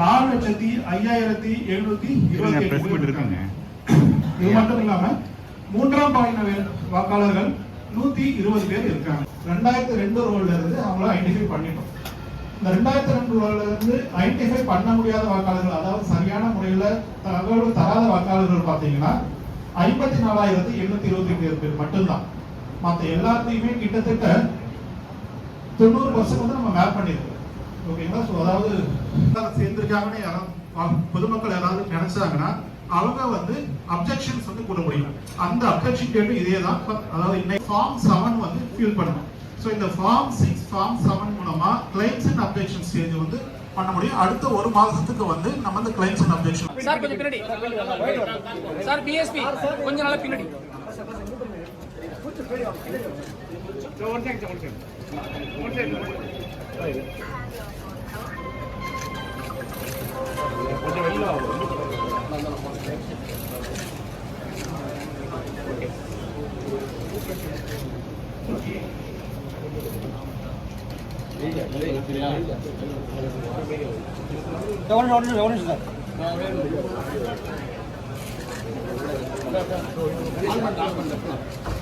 நாலு லட்சத்தி ஐயாயிரத்தி எழுநூத்தி இருபத்தி எட்டு இருக்காங்க. இது மட்டும் இல்லாம மூன்றாம் பாலின வாக்காளர்கள் நூத்தி இருபது பேர் இருக்காங்க. ரெண்டாயிரத்தி ரெண்டு ரோல்ல இருந்து அவங்கள ஐடென்டிஃபை பண்ணிட்டோம். இந்த ரெண்டாயிரத்தி ரெண்டு ரோல்ல இருந்து ஐடென்டிஃபை பண்ண முடியாத வாக்காளர்கள் அதாவது சரியான முறையில தகவல் தராத வாக்காளர்கள் பாத்தீங்கன்னா ஐம்பத்தி நாலாயிரத்தி எண்ணூத்தி இருபத்தி ஏழு பேர் மட்டும்தான். மத்த எல்லாத்தையுமே கிட்டத்தட்ட தொண்ணூறு பர்சன்ட் வந்து நம்ம மேப் பண்ணிருக்கோம். ஓகேங்களா ஸோ அதாவது சேர்ந்திருக்காங்கன்னு யாராவது பொதுமக்கள் யாராவது நினைச்சாங்கன்னா அவங்க வந்து அப்ஜெக்ஷன்ஸ் வந்து கூட முடியும் அந்த அப்ஜெக்ஷன் கேட்டு இதே தான் அதாவது இன்னைக்கு ஃபார்ம் செவன் வந்து ஃபில் பண்ணணும். ஸோ இந்த ஃபார்ம் சிக்ஸ் ஃபார்ம் செவன் மூலமா கிளைம்ஸ் அண்ட் அப்ஜெக்ஷன் ஸ்டேஜ் வந்து பண்ண முடியும். அடுத்த ஒரு மாதத்துக்கு வந்து நம்ம அந்த கிளைம்ஸ் அண்ட் அப்ஜெக்ஷன் சார் கொஞ்சம் பின்னாடி. சார் பிஎஸ்பி கொஞ்ச நாளா பின்னாடி. ಒಂದು ಸೆಕೆಂಡ್ ಒಂದು ಸೆಕೆಂಡ್ ಒಂದು ಸೆಕೆಂಡ್ கொஞ்சம் வெளியில் governor governor governor sir on பண்ண ஆன் பண்ண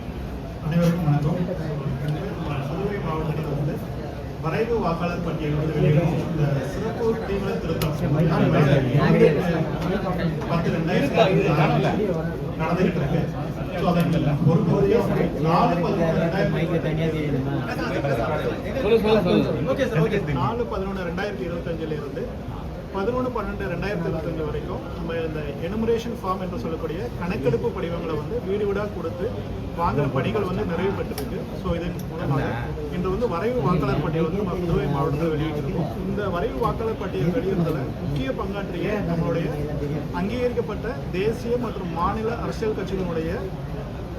அனைவருக்கும் வணக்கம் புதுவை மாவட்டத்தில் வந்து வரைவு வாக்காளர் பட்டியல் வந்து வெளியிடும். சிறப்பு தீவிர திருத்தம் பத்து ரெண்டாயிரத்தி ஒரு நாலு பதினொன்று ரெண்டாயிரத்தி நாலு பதினொன்று ரெண்டாயிரத்தி இருபத்தஞ்சில் இருந்து பதினொன்று பன்னெண்டு ரெண்டாயிரத்தி இருபத்தஞ்சு வரைக்கும் நம்ம இந்த எனுமரேஷன் ஃபார்ம் என்று சொல்லக்கூடிய கணக்கெடுப்பு படிவங்களை வந்து வீடு வீடாக கொடுத்து வாங்குற பணிகள் வந்து நிறைவு பெற்றிருக்கு. ஸோ இதன் மூலமாக இன்று வந்து வரைவு வாக்காளர் பட்டியல் வந்து நம்ம புதுவை மாவட்டத்தில் வெளியிட்டிருக்கோம். இந்த வரைவு வாக்காளர் பட்டியல் வெளியிடுறதுல முக்கிய பங்காற்றிய நம்மளுடைய அங்கீகரிக்கப்பட்ட தேசிய மற்றும் மாநில அரசியல் கட்சிகளுடைய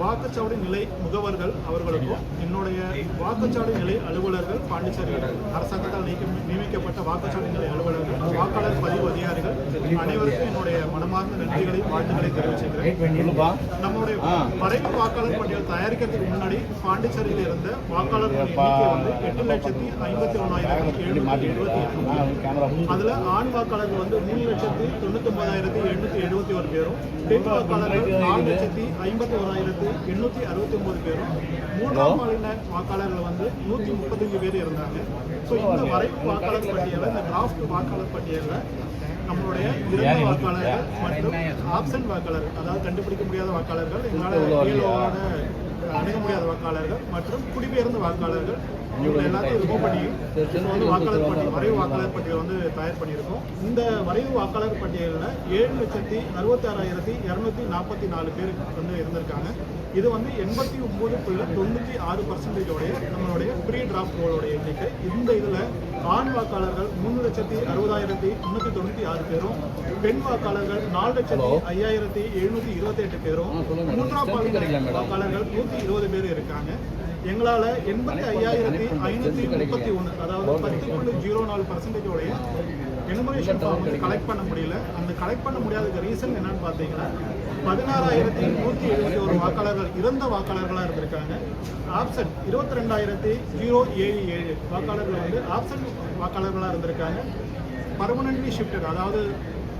வாக்குச்சாவடி நிலை முகவர்கள் அவர்களுக்கும் என்னுடைய வாக்குச்சாவடி நிலை அலுவலர்கள் பாண்டிச்சேரி அரசாங்கத்தால் நியமிக்கப்பட்ட வாக்குச்சாவடி நிலை அலுவலர்கள் வாக்காளர் பதிவு அதிகாரிகள் அனைவருக்கும் என்னுடைய மனமார்ந்த நன்றிகளை வாழ்த்துக்களை தெரிவிச்சுக்கிறேன். நம்மளுடைய வரைவு வாக்காளர் பட்டியல் தயாரிக்கிறதுக்கு முன்னாடி பாண்டிச்சேரியில் இருந்த எண்ணிக்கை வந்து எட்டு லட்சத்தி ஐம்பத்தி ஒன்னாயிரத்தி எழுநூத்தி எழுபத்தி அதுல ஆண் வாக்காளர்கள் வந்து மூணு லட்சத்தி தொண்ணூத்தி ஒன்பதாயிரத்தி எண்ணூத்தி எழுபத்தி ஒரு பேரும் பெண் வாக்காளர்கள் நாலு லட்சத்தி ஐம்பத்தி ஓராயிரத்தி எண்ணூத்தி அறுபத்தி ஒன்பது பேரும் மூன்றாம் பாலின வாக்காளர்கள் வந்து நூத்தி முப்பத்தஞ்சு பேர் இருந்தாங்க. ஸோ இந்த வரைவு வாக்காளர் பட்டியல இந்த டிராஃப்ட் வாக்காளர் பட்டியல நம்மளுடைய இறந்த வாக்காளர்கள் மற்றும் ஆப்சன்ட் வாக்காளர்கள் அதாவது கண்டுபிடிக்க முடியாத வாக்காளர்கள் எங்களால் அணுக முடியாத வாக்காளர்கள் மற்றும் குடிபெயர்ந்த வாக்காளர்கள் இவங்க எல்லாத்தையும் ரிமூவ் பண்ணி வந்து வாக்காளர் பட்டியல் வரைவு வாக்காளர் பட்டியல் வந்து தயார் பண்ணியிருக்கோம். இந்த வரைவு வாக்காளர் பட்டியலில் ஏழு லட்சத்தி அறுபத்தி ஆறாயிரத்தி இரநூத்தி நாற்பத்தி நாலு பேர் வந்து இருந்திருக்காங்க. இது வந்து எண்பத்தி ஒன்பது புள்ளி தொண்ணூற்றி ஆறு பர்சன்டேஜோடைய நம்மளுடைய ப்ரீ டிராஃப்ட் ரோலோட எண்ணிக்கை. இந்த இதில் ஆண் வாக்காளர்கள் மூணு லட்சத்தி அறுபதாயிரத்தி முன்னூற்றி தொண்ணூற்றி ஆறு பேரும் பெண் வாக்காளர்கள் நாலு லட்சத்தி ஐயாயிரத்தி எழுநூற்றி இருபத்தி எட்டு பேரும் மூன்றாம் பாலின வாக்காளர்கள் நூற்றி இருபது பேர் இருக்காங்க. எங்களால எண்பத்தி ஐயாயிரத்தி ஐநூத்தி முப்பத்தி ஒன்று அதாவது பத்து புள்ளி ஜீரோ நாலு பர்சன்டேஜோடைய எனுமரேஷன் ஃபார்ம் வந்து கலெக்ட் பண்ண முடியல. அந்த கலெக்ட் பண்ண முடியாததுக்கு ரீசன் என்னன்னு பார்த்தீங்கன்னா பதினாறாயிரத்தி நூற்றி எழுபத்தி ஒரு வாக்காளர்கள் இறந்த வாக்காளர்களாக இருந்திருக்காங்க. ஆப்சன்ட் இருபத்தி ரெண்டாயிரத்தி ஜீரோ ஏழு ஏழு வாக்காளர்கள் வந்து ஆப்சன்ட் வாக்காளர்களாக இருந்திருக்காங்க. பர்மனன்ட்லி ஷிஃப்டட் அதாவது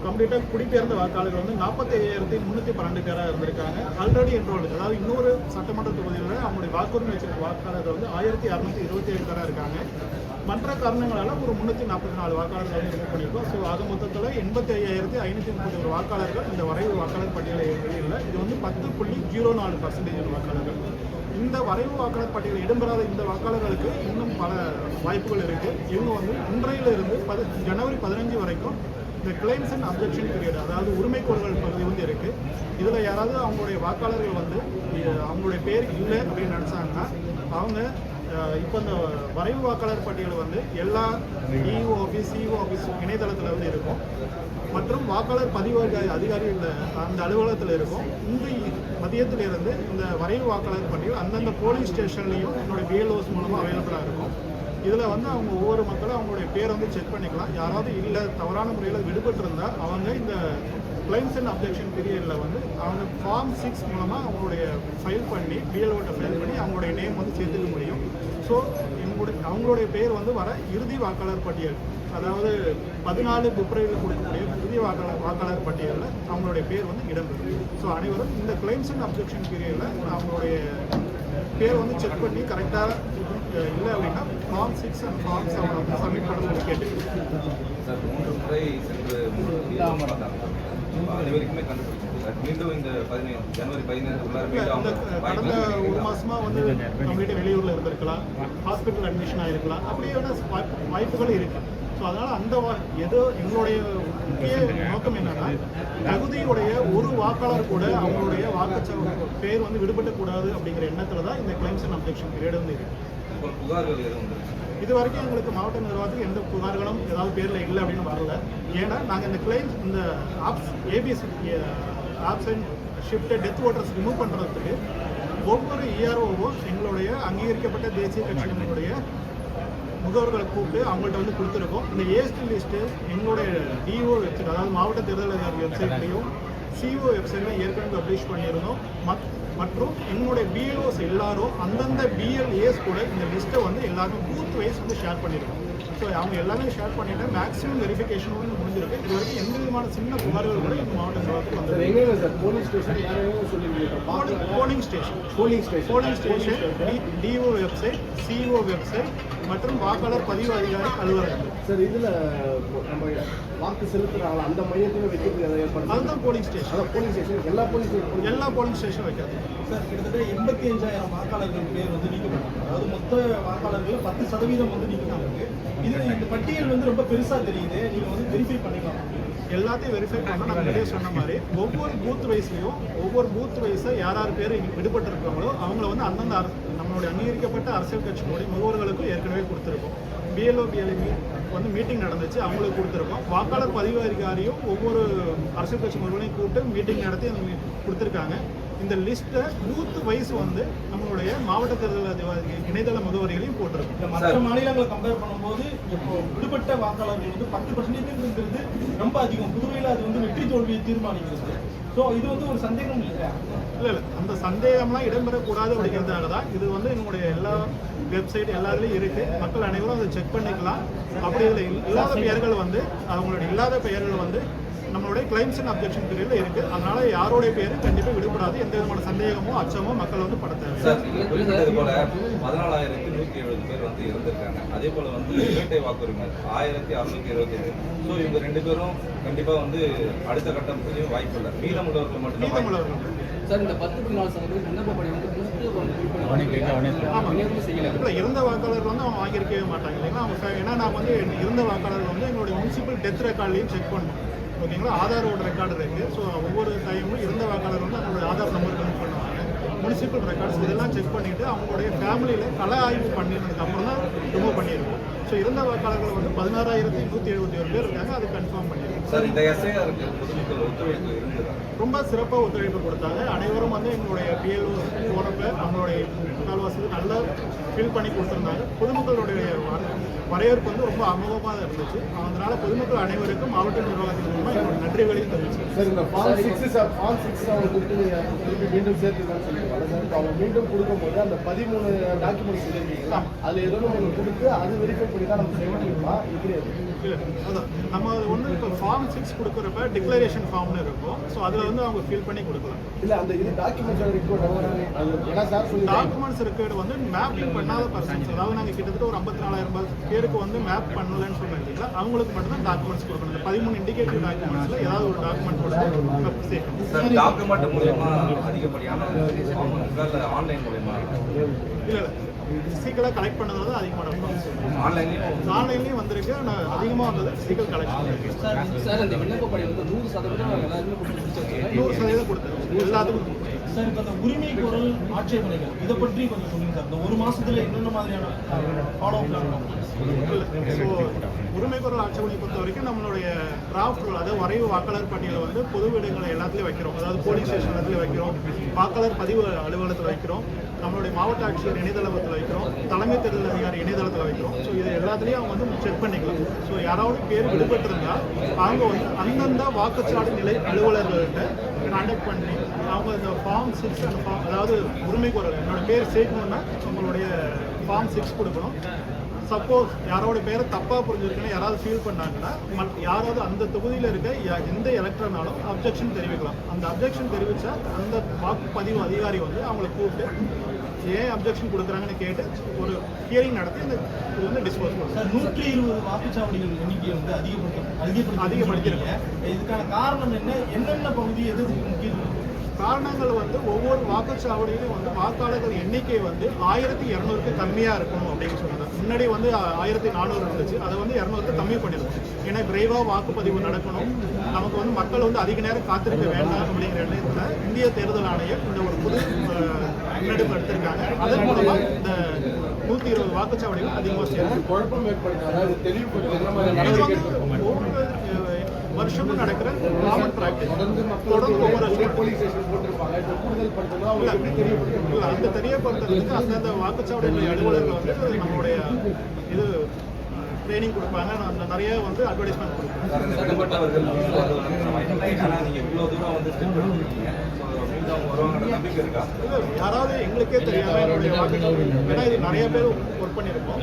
கம்ப்ளீட்டாக குடிபெயர்ந்த வாக்காளர்கள் வந்து நாற்பத்தி ஐயாயிரத்தி முந்நூற்றி பன்னெண்டு பேராக இருந்திருக்காங்க. ஆல்ரெடி என்ரோல்டு அதாவது இன்னொரு சட்டமன்ற தொகுதியில் அவங்களுடைய வாக்குரிமை வச்சிருக்க வாக்காளர்கள் வந்து ஆயிரத்தி அறுநூத்தி இருபத்தி ஏழு பேராக இருக்காங்க. மற்ற காரணங்களால ஒரு முந்நூற்றி நாற்பத்தி நாலு வாக்காளர்கள் வந்து ரிமூவ் பண்ணியிருக்கோம் ஸோ ஆக மொத்தத்தில் எண்பத்தி ஐயாயிரத்தி ஐநூற்றி முப்பத்தி ஒரு வாக்காளர்கள் இந்த வரைவு வாக்காளர் பட்டியலில் வெளியில் இது வந்து பத்து புள்ளி ஜீரோ நாலு பர்சன்டேஜ் வாக்காளர்கள். இந்த வரைவு வாக்காளர் பட்டியலில் இடம்பெறாத இந்த வாக்காளர்களுக்கு இன்னும் பல வாய்ப்புகள் இருக்குது இவங்க வந்து இன்றையிலிருந்து பது ஜனவரி பதினஞ்சு வரைக்கும் இந்த கிளைம்ஸ் அண்ட் அப்ஜெக்ஷன் பீரியட் அதாவது உரிமை கோரல் பகுதி வந்து இருக்குது இதில் யாராவது அவங்களுடைய வாக்காளர்கள் வந்து அவங்களுடைய பேர் இல்லை அப்படின்னு நினச்சாங்கன்னா அவங்க இப்போ இந்த வரைவு வாக்காளர் பட்டியல் வந்து எல்லா இஓ ஆஃபீஸ் இஓ ஆஃபீஸ் இணையதளத்தில் வந்து இருக்கும். மற்றும் வாக்காளர் பதிவு அதிகாரி- அதிகாரிகள் அந்த அலுவலகத்தில் இருக்கும். இந்த மதியத்திலிருந்து இந்த வரைவு வாக்காளர் பட்டியல் அந்தந்த போலீஸ் ஸ்டேஷன்லையும் என்னோட பிஎல்ஓஸ் மூலமாக அவைலபிளாக இருக்கும். இதில் வந்து அவங்க ஒவ்வொரு மக்களும் அவங்களுடைய பேரை வந்து செக் பண்ணிக்கலாம். யாராவது இல்லை தவறான முறையில் விடுபட்டு அவங்க இந்த கிளைம்ஸ் அண்ட் அப்ஜெக்ஷன் பீரியடில் வந்து அவங்க ஃபார்ம் சிக்ஸ் மூலமாக அவங்களுடைய ஃபைல் பண்ணி பிஎல்ஓட்ட ஃபைல் பண்ணி அவங்களுடைய நேம் வந்து சேர்த்துக்க முடியும். ஸோ எங்களுடைய அவங்களுடைய பேர் வந்து வர இறுதி வாக்காளர் பட்டியல் அதாவது பதினாலு பிப்ரவரியில் கொடுக்கக்கூடிய இறுதி வாக்காளர் வாக்காளர் பட்டியலில் அவங்களுடைய பேர் வந்து இடம்பெறும். ஸோ அனைவரும் இந்த கிளைம்ஸ் அண்ட் அப்ஜெக்ஷன் பீரியடில் அவங்களுடைய பேர் வந்து செக் பண்ணி கரெக்டாக இல்லை அப்படின்னா form six and form seven வந்து சப்மிட் பண்ண சொல்லி கேட்டுக்கிறேன் சார் மூன்று முறை சென்று மூன்று பார்த்தாங்க. அது வரைக்குமே கண்டுபிடிச்சோம் மீண்டும் இந்த ஜனவரி கடந்த ஒரு மாசமா வந்து நம்ம வீட்டு வெளியூர்ல இருந்திருக்கலாம். ஹாஸ்பிட்டல் அட்மிஷன் ஆயிருக்கலாம். அப்படியான வாய்ப்பு- வாய்ப்புகள் இருக்கு. ஸோ அதனால அந்த வா- ஏதோ எங்களுடைய முக்கிய நோக்கம் என்னன்னா தகுதியுடைய ஒரு வாக்காளர் கூட அவங்களுடைய வாக்குச்சாவடி பேர் வந்து விடுபட்டக்கூடாது அப்படிங்கிற எண்ணத்துல தான் இந்த கிளைம்ஸ் அண்ட் அப்ஜெக்ஷன் பீரியட் வந்து இருக்கு. இது வரைக்கும் எங்களுக்கு மாவட்ட நிர்வாகத்துக்கு எந்த புகார்களும் ஏதாவது பேர்ல இல்லை அப்படின்னு வரல. ஏன்னா நாங்கள் இந்த கிளைம் இந்த ஆப்ஸ் ஏபிஎஸ் ஆப்ஷன் ஷிஃப்ட்டை டெத் ஓட்டர்ஸ் ரிமூவ் பண்ணுறதுக்கு ஒவ்வொரு இஆர்ஓவும் எங்களுடைய அங்கீகரிக்கப்பட்ட தேசிய கட்சிகளுடைய முகவர்களை கூப்பிட்டு அவங்கள்ட்ட வந்து கொடுத்துருக்கோம். இந்த ஏஸ்டி லிஸ்ட்டு எங்களுடைய டிஓ வெப்சைட் அதாவது மாவட்ட தேர்தல் அதிகாரி வெப்சைட்லையும் சிஓ வெப்சைட்லையும் ஏற்கனவே பப்ளிஷ் பண்ணியிருந்தோம். மத் மற்றும் எங்களுடைய பிஎல்ஓஸ் எல்லாரும் அந்தந்த பிஎல்ஏஸ் கூட இந்த லிஸ்ட்டை வந்து எல்லாருமே பூத் வைஸ் வந்து ஷேர் பண்ணியிருக்கோம் ஸோ அவங்க எல்லாமே ஷேர் பண்ணிட்டு மேக்ஸிமம் வெரிஃபிகேஷன் வந்து முடிஞ்சிருக்கு. இது வரைக்கும் எந்த விதமான சின்ன புகார்கள் கூட எங்கள் மாவட்ட நிர்வாகத்துக்கு சார் வந்தது எங்க சார்? போலீஸ் ஸ்டேஷன் சொல்லியிருக்கீங்க polling station. Polling station. Polling station DO website CO website மற்றும் வாக்காளர் பதிவு அதிகாரி அலுவலகம். சார் இதுல நம்ம வாக்கு செலுத்துறாங்க அந்த மையத்தையும் வைக்கிறதுக்கு எதாவது ஏற்பாடு அதுதான் போலிங் ஸ்டேஷன். அதான் போலீஸ் ஸ்டேஷன். எல்லா போலீஸ் ஸ்டேஷன் எல்லா போலிங் ஸ்டேஷன் வைக்கிறது. சார் கிட்டத்தட்ட எண்பத்தி அஞ்சாயிரம் வாக்காளர்கள் பேர் வந்து நீக்கப்பட்டாங்க அதாவது மொத்த வாக்காளர்கள் பத்து சதவீதம் வந்து இருக்கு. இது இந்த பட்டியல் வந்து ரொம்ப பெருசா தெரியுது. நீங்க வந்து வெரிஃபை பண்ணிக்கலாம் எல்லாத்தையும் வெரிஃபை பண்ண நான் நிறைய சொன்ன மாதிரி ஒவ்வொரு பூத் வைஸ்லையும் ஒவ்வொரு பூத் வைஸை யார் யார் பேர் விடுபட்டு இருக்காங்களோ அவங்கள வந்து அந்தந்த அரசு நம்மளுடைய அங்கீகரிக்கப்பட்ட அரசியல் கட்சியினுடைய முகவர்களுக்கும் ஏற்கனவே கொடுத்துருக்கோம். பிஎல்ஓபிஎல்ஏ வந்து மீட்டிங் நடந்துச்சு அவங்களுக்கு கொடுத்துருக்கோம். வாக்காளர் பதிவு அதிகாரியும் ஒவ்வொரு அரசியல் கட்சி முகவர்களையும் கூப்பிட்டு மீட்டிங் நடத்தி கொடுத்துருக்காங்க. இந்த லிஸ்ட்டை பூத் வைஸ் வந்து நம்மளுடைய மாவட்ட தேர்தல் இணையதள முகவரிகளையும் போட்டிருக்கோம். மற்ற மாநிலங்களை கம்பேர் பண்ணும்போது இப்போ விடுபட்ட வாக்காளர்கள் வந்து பத்து பர்சன்டேஜ்ங்கிறது ரொம்ப அதிகம். புதுவையில் அது வந்து வெற்றி தோல்வியை தீர்மானிக்கிறது ஸோ இது வந்து ஒரு சந்தேகம் இல்லை இல்ல. அந்த சந்தேகம்லாம் இடம்பெறக்கூடாது அப்படிங்கிறதுக்காக தான் இது வந்து என்னுடைய எல்லா வெப்சைட் எல்லாத்துலேயும் இருக்குது மக்கள் அனைவரும் அதை செக் பண்ணிக்கலாம். அப்படி இதில் இல்லாத பெயர்கள் வந்து அவங்களுடைய இல்லாத பெயர்கள் வந்து நம்மளுடைய கிளைம்ஸ் அண்ட் அப்ஜெக்ஷன் பீரியட்ல இருக்குது அதனால் யாருடைய பேரும் கண்டிப்பாக விடுபடாது எந்த விதமான சந்தேகமோ அச்சமோ மக்கள் வந்து பட தேவை நூத்தி எழுபது பேர் வந்து இருந்திருக்காங்க அதே போல வந்து இரட்டை வாக்குரிமை ஆயிரத்தி அறுநூத்தி இருபத்தி ஏழு ஸோ இவங்க ரெண்டு பேரும் கண்டிப்பா வந்து அடுத்த கட்டத்துலயும் வாய்ப்பு இல்லை. மீதமுள்ளவர்கள். மீதமுள்ளவர்கள் சார் இந்த பத்து நாலு சதவீதம் விண்ணப்ப பணி வந்து புதுப்பிப்பு ஆமா விநியோகம் செய்யல. இல்ல இருந்த வாக்காளர் வந்து அவங்க வாங்கியிருக்கவே மாட்டாங்க இல்லைங்களா? அவங்க ஏன்னா நான் வந்து இருந்த வாக்காளர் வந்து எங்களுடைய முனிசிபல் டெத் ரெக்கார்ட்லையும் செக் பண்ணோம். ஓகேங்களா? ஆதாரோட ரெக்கார்டு இருக்கு. ஸோ ஒவ்வொரு டைமும் இருந்த வாக்காளர் வந்து அவங்களுடைய ஆதார் நம்பர் கனெக்ட் பண்ணுவாங்க முனிசிபல் ரெக்கார்ட்ஸ் இதெல்லாம் செக் பண்ணிட்டு அவங்களுடைய ஃபேமிலியில் கள ஆய்வு பண்ணினதுக்கு அப்புறம் தான் ரிமூவ் பண்ணியிருக்கோம். ஸோ இருந்த வாக்காளர்கள் வந்து பதினாறாயிரத்தி நூற்றி எழுபத்தி ஒரு பேர் இருக்காங்க. அது கன்ஃபார்ம் பண்ணியிருக்கோம். ரொம்ப சிறப்பாக ஒத்துழைப்பு கொடுத்தாங்க. அனைவரும் வந்து எங்களுடைய பிஎல்ஓ போனப்ப அவங்களுடைய கால்வாசி நல்லா ஃபில் பண்ணி கொடுத்துருந்தாங்க. பொதுமக்களுடைய வர- வரவேற்பு வந்து ரொம்ப அமோகமாக இருந்துச்சு. அதனால பொதுமக்கள் அனைவருக்கும் மாவட்ட நிர்வாகத்தின் மூலமாக என்னோட நன்றிகளையும் தெரிவிச்சு சார் இந்த ஃபார்ம் சிக்ஸ் ஃபார்ம் சிக்ஸ் அவங்க மீண்டும் சேர்த்துதான் இப்போ அவங்க மீண்டும் கொடுக்கும்போது அந்த பதிமூணு டாக்குமெண்ட்ஸ் சொல்லியிருக்கீங்களா அதில் ஏதோ ஒன்று கொடுத்து அது வெரிஃபை பண்ணி தான் நம்ம செய்ய முடியுமா இல்லை அதான். நம்ம ஒன்று இப்போ ஃபார்ம் சிக்ஸ் கொடுக்குறப்ப டிக்ளரேஷன் ஃபார்ம்னு இருக்கும். ஸோ அதில் வந்து அவங்க ஃபில் பண்ணி கொடுக்கலாம். இல்லை அந்த இது டாக்குமெண்ட்ஸ் ரிப்போர்ட் அது ஏன்னா சார் டாக்குமெண்ட்ஸ் இருக்கிறது வந்து மேப்பிங் பண்ணாத பர்சன்ஸ் அதாவது நாங்கள் கிட்டத்தட்ட ஒரு ஐம்பத்தி நாலாயிரம் பேருக்கு வந்து மேப் பண்ணலன்னு இல்லைங்களா? அவங்களுக்கு மட்டும் தான் டாக்குமெண்ட்ஸ் கொடுக்கணும். இந்த பதிமூணு இண்டிகேட்டிவ் டாக்குமெண்ட்ஸில் ஏதாவது ஒரு டாக்குமெண்ட் கொடுத்து சேர்க்கணும் சார் டாக்குமெண்ட் மூலியமா அதிகப்படியான form ஆன்லைன் மூலயமா? ஃபிசிக்கலாக கலெக்ட் பண்ணது தான் அதிகமான ஆன்லைன்லயும் ஆன்லைன்லேயும் வந்திருக்கு. ஆனால் அதிகமாக வந்தது ஃபிசிக்கல் கலெக்ஷன் இருக்கு சார் இந்த விண்ணப்ப பணி வந்து நூறு சதவீதம் எல்லாருமே கொடுத்து நூறு சதவீதம் கொடுத்துருக்கு எல்லாத்துக்கும். சார் இப்போ அந்த உரிமை குரல் ஆட்சேபனைகள் இதை பற்றி கொஞ்சம் சொல்லுங்க சார். இந்த ஒரு மாசத்துல என்னென்ன மாதிரியான ஃபாலோ ஸோ உரிமை குரல் ஆட்சேபனை பொறுத்த வரைக்கும் நம்மளுடைய டிராஃப்ட் அதாவது வரைவு வாக்காளர் பட்டியலை வந்து பொது இடங்களை எல்லாத்துலேயும் வைக்கிறோம். அதாவது போலீஸ் ஸ்டேஷன் எல்லாத்துலேயும் வைக்கிறோம். வாக்காளர் பதிவு அலுவலகத்தில் வைக்கிறோம். நம்மளுடைய மாவட்ட ஆட்சியர் இணையதளத்தில் வைக்கிறோம். தலைமை தேர்தல் அதிகாரி இணையதளத்தில் வைக்கிறோம். ஸோ இது எல்லாத்துலேயும் அவங்க வந்து செக் பண்ணிக்கலாம். ஸோ யாராவது பேர் விடுபட்டிருந்தா அவங்க வந்து அந்தந்த வாக்குச்சாவடி நிலை அலுவலர்கள்ட்ட கான்டாக்ட் பண்ணி அவங்க இந்த ஃபார்ம் சிக்ஸ் அந்த ஃபார்ம் அதாவது உரிமை குரல் என்னோட பேர் சேர்க்கணும்னா உங்களுடைய ஃபார்ம் சிக்ஸ் கொடுக்கணும். சப்போஸ் யாரோட பேரை தப்பா புரிஞ்சிருக்குன்னு யாராவது ஃபீல் பண்ணாங்கன்னா யாராவது அந்த தொகுதியில் இருக்க எந்த எலக்ட்ரனாலும் அப்ஜெக்ஷன் தெரிவிக்கலாம். அந்த அப்ஜெக்ஷன் தெரிவிச்சா அந்த வாக்குப்பதிவு அதிகாரி வந்து அவங்கள கூப்பிட்டு ஏன் அப்ஜெக்ஷன் கொடுக்குறாங்கன்னு கேட்டு ஒரு ஹியரிங் நடத்தி இந்த இது வந்து டிஸ்போஸ் பண்ணுவோம் நூற்றி இருபது வாக்குச்சாவடிகள் எண்ணிக்கையை வந்து அதிகப்படுத்த அதிகப்படுத்த அதிகப்படுத்தியிருக்கோம். இதுக்கான காரணம் என்ன? என்னென்ன பகுதி எது முக்கியத்துவம் காரணங்கள் வந்து ஒவ்வொரு வாக்குச்சாவடியிலும் வந்து வாக்காளர்கள் எண்ணிக்கை வந்து ஆயிரத்தி இரநூறுக்கு கம்மியாக இருக்கணும் அப்படின்னு சொன்னாங்க முன்னாடி வந்து ஆயிரத்தி நானூறு இருந்துச்சு. அதை வந்து இரநூறுக்கு கம்மி பண்ணிருக்கோம். ஏன்னா விரைவாக வாக்குப்பதிவு நடக்கணும். நமக்கு வந்து மக்கள் வந்து அதிக நேரம் காத்திருக்க வேண்டாம் அப்படிங்கிற எண்ணத்தில் இந்திய தேர்தல் ஆணையம் இந்த ஒரு புது முன்னெடுப்பு எடுத்திருக்காங்க. அதன் மூலமாக இந்த நூற்றி இருபது வாக்குச்சாவடிகள் அதிகமாக சேர்ந்து குழப்பம் ஏற்படுத்த அதாவது தெளிவுபடுத்த என்ன மாதிரி இது நடவடிக்கை வந்து எடுக்கணும் ஒவ்வொரு அஹ், வருஷமும் நடக்கிற காமன் பிராக்டிஸ் தொடர்ந்து ஒவ்வொரு வருஷமும் போலீஸ் ஸ்டேஷன் போட்டிருப்பாங்க. கூடுதல் படுத்தணும் அந்த தெரியப்படுத்துறதுக்கு அந்தந்த வாக்குச்சாவடி அலுவலர்கள் வந்து நம்மளுடைய இது ட்ரைனிங் கொடுப்பாங்க. அந்த நிறைய வந்து அட்வர்டைஸ்மெண்ட் கொடுப்பாங்க யாராவது எங்களுக்கே தெரியாம என்னுடைய வாக்குச்சாவடி ஏன்னா இது நிறைய பேர் ஒர்க் பண்ணியிருக்கோம்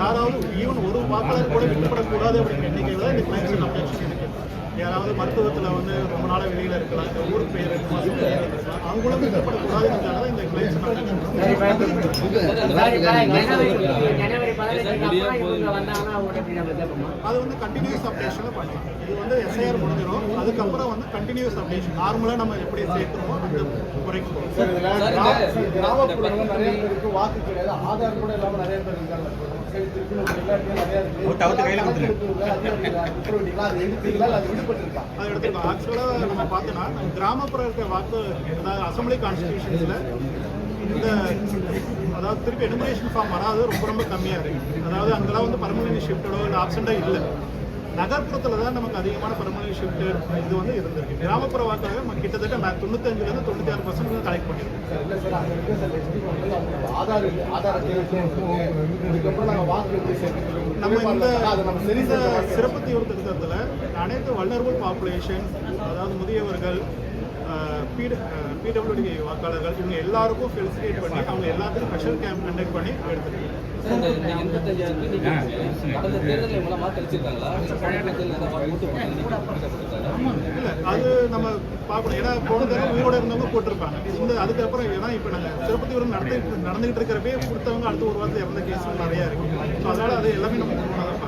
யாராவது ஈவன் ஒரு வாக்காளர் கூட விட்டுப்படக்கூடாது அப்படிங்கிற எண்ணிக்கையில் தான் இந்த அப்டேஷன் இருக்கு யாராவது மருத்துவத்தில் வந்து ரொம்ப நாளாக வெளியில் இருக்கலாம் இந்த ஊர் பேர் இருக்கு, மாசம் பேர் இருக்கலாம். அவங்களும் விட்டுப்படக்கூடாதுன்றதுக்காக தான் இந்த கிளைம்ஸ் சார், அது வந்து கண்டினியூஸ் அப்டேஷனில் பண்ணலாம் இது வந்து எஸ்ஐஆர் முடிஞ்சிடும். அதுக்கப்புறம் வந்து கண்டினியூஸ் அப்டேஷன் நார்மலாக நம்ம எப்படி சேர்க்கணுமோ அந்த முறைக்கு போகும் சார், இதுல கிராம- கிராமப்புறங்கள்ல நிறைய பேருக்கு வாக்கு கிடையாது. ஆதார் கூட இல்லாம நிறைய பேர் இருக்காங்க. கிராமப்புற இருக்க? வாக்கு அதாவது அசம்பிளி கான்ஸ்டியூஷன்ஸில் இந்த அதாவது திருப்பி எனுமரேஷன் ஃபார்ம் வராது ரொம்ப ரொம்ப கம்மியாக இருக்குது அதாவது அங்கெல்லாம் வந்து பர்மனன்ட் ஷிஃப்டடோ இல்லை ஆப்சண்டாக இல்லை. நகர்ப்புறத்தில் தான் நமக்கு அதிகமான பர்மனன்ட் ஷிஃப்ட் இது வந்து இருந்திருக்கு. கிராமப்புற வாக்காளர் நம்ம கிட்டத்தட்ட தொண்ணூத்தஞ்சுலேருந்து தொண்ணூற்றி ஆறு பர்சன்ட் கலெக்ட் பண்ணியிருக்கோம் நம்ம இந்த இந்த சிறப்பு தீவிர திருத்தத்தில் அனைத்து வல்னரபுள் பாப்புலேஷன் அதாவது முதியவர்கள் பிடபிள்யூடி வாக்காளர்கள் இவங்க எல்லாருக்கும் ஃபெலிசிட்டேட் பண்ணி அவங்க எல்லாத்துக்கும் ஸ்பெஷல் கேம்ப் கண்டக்ட் பண்ணி எடுத்துருக்கோம் அது நம்ம பார்க்கணும். ஏன்னா போன தடவை உயிரோட இருந்தவங்க போட்டிருப்பாங்க. இந்த அதுக்கப்புறம் ஏன்னா இப்போ நாங்கள் சிறப்பு தீவிரம் நடந்து நடந்துகிட்டு இருக்கிறப்பே கொடுத்தவங்க அடுத்த ஒரு வாரத்தில் இறந்த கேஸ் நிறையா இருக்கு. ஸோ அதனால அது எல்லாமே நம்ம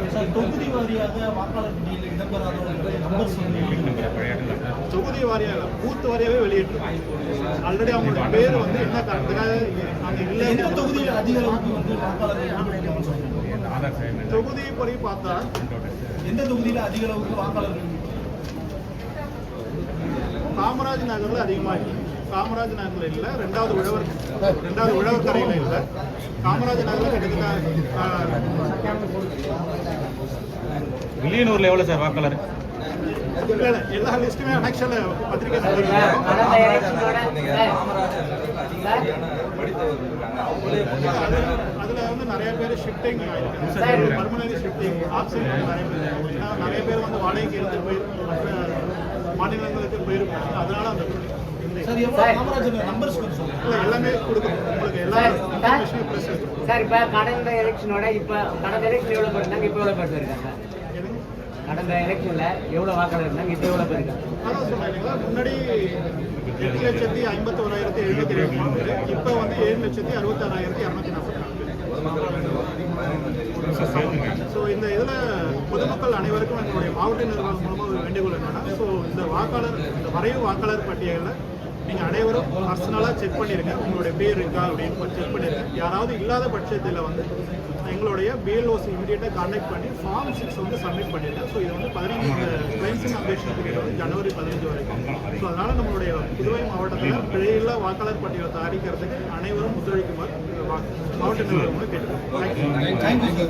தொகுதி வாரியாக வாக்காளர் பட்டியலில் இடம்பெறாதவர்களுடைய நம்பர் சொல்லுங்க தொகுதி வாரியாக இல்லை பூத் வாரியாகவே வெளியிட்டிருக்கோம். ஆல்ரெடி அவங்களோட பேர் வந்து என்ன காரணத்துக்காக அங்கே இல்லை. எந்த தொகுதியில் அதிக அளவுக்கு வந்து வாக்காளர்கள் விடுபட்டிருக்காங்கன்னு சொல்லுங்க தொகுதியை படி பார்த்தா எந்த தொகுதியில் அதிக அளவுக்கு வாக்காளர்கள் காமராஜ் நகர்ல அதிகமா இருக்கு காமராஜ் நகர்ல இல்ல ரெண்டாவது உழவர் ரெண்டாவது உழவர் கரையில இல்ல. காமராஜ் நகர்ல கிட்டத்தட்ட வில்லியனூர்ல எவ்வளவு சார் வாக்காளர்? எல்லா லிஸ்ட்டுமே அனெக்ஷன்ல பத்திரிகை அதுல வந்து நிறைய பேர் ஷிஃப்டிங் பர்மனரி ஷிஃப்டிங் ஆப்ஷன் நிறைய பேர் நிறைய பேர் வந்து வாடகைக்கு இருந்து போய் மற்ற மாநிலங்களுக்கு போயிருக்காங்க அதனால அந்த சார் எவ்வளோ காமராஜர் நம்பர்ஸ் எல்லாமே உங்களுக்கு எல்லா சார், சார் இப்ப கடந்த எலெக்ஷனோட இப்ப கடந்த எலெக்ஷன் எவ்வளவு பேர் இருந்தாங்க இப்ப எவ்வளவு பேர் இருக்காங்க எதுங்க? கடந்த எலெக்ஷன்ல எவ்வளவு வாக்காளர் இருந்தாங்க? இப்ப எவ்வளவு பேர் இருக்காங்க? அதான் சொன்னேன் இல்லைங்களா முன்னாடி எட்டு லட்சத்தி ஐம்பத்தோராயிரத்தி எழுநூத்தி இருபத்தி நாலு பேர் இப்போ வந்து ஏழு லட்சத்தி அறுபத்தாறாயிரத்தி இரநூத்தி நாற்பத்தி ஸோ இந்த இதில் பொதுமக்கள் அனைவருக்கும் எங்களுடைய மாவட்ட நிர்வாகம் மூலமாக ஒரு வேண்டுகோள் என்னன்னா ஸோ இந்த வாக்காளர் இந்த வரைவு வாக்காளர் பட்டியலில் நீங்கள் அனைவரும் பர்சனலாக செக் பண்ணிடுங்க உங்களுடைய பேர் இருக்கா அப்படின்னு செக் பண்ணிடுங்க யாராவது இல்லாத பட்சத்தில் வந்து எங்களுடைய பிஎல்ஓசி இமீடியட்டாக கான்டாக்ட் பண்ணி ஃபார்ம் சிக்ஸ் வந்து சப்மிட் பண்ணிடுங்க ஸோ இது வந்து பதினஞ்சு கிளைம்ஸ் அப்டேஷன் பீரியட் வந்து ஜனவரி பதினஞ்சு வரைக்கும். ஸோ அதனால் நம்மளுடைய புதுவை மாவட்டத்தில் பிழையில்லா வாக்காளர் பட்டியலை தயாரிக்கிறதுக்கு அனைவரும் ஒத்துழைக்குமாறு மாவட்ட நிர்வாகம் கேட்டுக்கிறோம் தேங்க்யூ